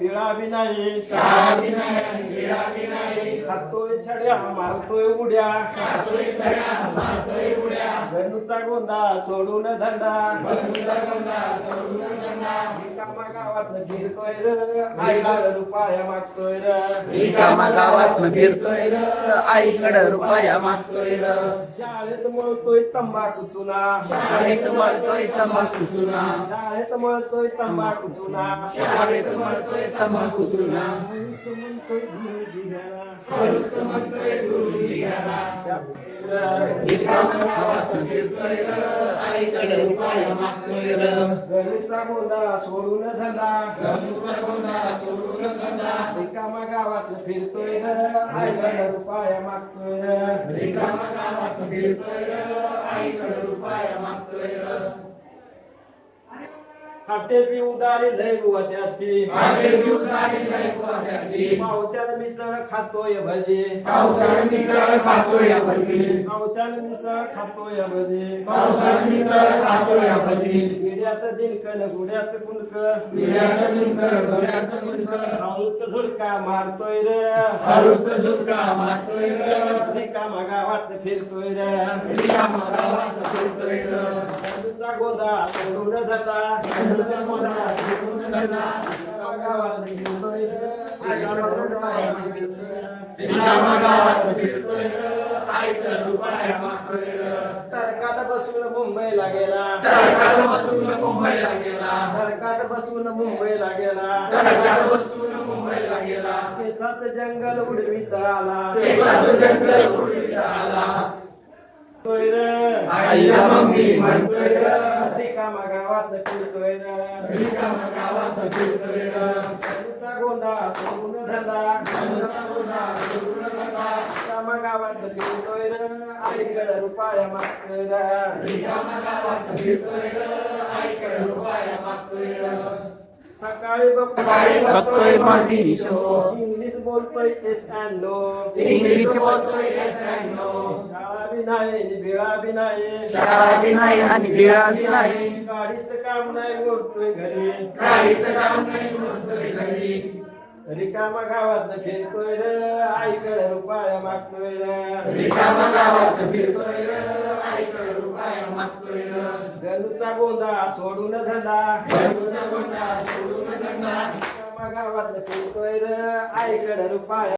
बिळा बी नाही खातोय छड्या मारतोय उड्या. गणूचा गोंदा सोडून धंदा. रिकामा गावात फिरतोय र आईला रुपया मागतोय र. रिकामा गावात फिरतोय र आईकडे रुपया मागतोय र. शाळेत मळतोय तंबाखू चुना. शाळेत मळतोय तंबाखू चुना. शाळेत मळतोय तंबाखू चुना. शाळेत मळतोय तंबाखू चुना हळूच म्हणतोय गुरुजी आईकडे रुपया मागतोय गणूचा गोंदा सोडून धंदा बंधूचा गोंधा सोडून धंदा रिकामा गावात फिरतोय आईला रुपया मागतोय रिकामा गावात फिरतोय आईकडे रुपया मागतोय हॉटेलची उदारी लय बुवा त्याची हॉटेलची उधारी लय बुवा त्याची. पावसाला मिसळ खातोय भजी. पावसाळ्यात मिसळ खातोय भजी. पावसाला मिसळ खातोय भजी. पावसाळ्यात मिसळ खातोय भजी. विड्याचं दिनकन गुड्याचं कुणक. विड्याचं झुणकर गोऱ्याचं झुणकर हळूच झुरका मारतोय र. हळूच झुणका मारतोय र. रिकामा गावात फिरतोय र. रिकामा गावात फिरतोय र. गोंदा सोडून तर्कात बसून मुंबईला गेला. तडकात बसून मुंबईला गेला. तर्कात बसून मुंबईला गेला. तडकात बसून मुंबईला गेला. केसात जंगल उडवीत आला. केसाचं जंगल उडवीत आला. तोय र. आईला मम्मी म्हणतोय र. रिकामा गावात फिरतोय र गणूचा गोंधा सोडून धंदा गणूचा गोंधा सोडून धंदा रिकामा गावात फिरतोय र आईकडे रुपया मागतोय र रिकामा गावात फिरतोय र आईकडे रुपया मागतोय र सकाळी सकाळी बघतोय मॉर्निंग शो इंग्लिश बोलतोय एस अँड नो इंग्लिश बोलतोय येस अँड नो शाळा बी नाही बिळा बी नाही शाळा बी नाही आणि बिळा बी नाही गाडीचं काम नाही बोलतोय घरी. गाडीचं काम नाही बसतोय घरी. रिकामा गावात फिरतोय र आईकडे रुपया मागतोय र. रिकामा गावात फिरतोय र आईकडे रुपया मागतोय र. गणूचा गोंधा सोडून धंदा. गणूचा गोंधा सोडून धंदा. रिकामा गावात फिरतोय र आईकडे रुपया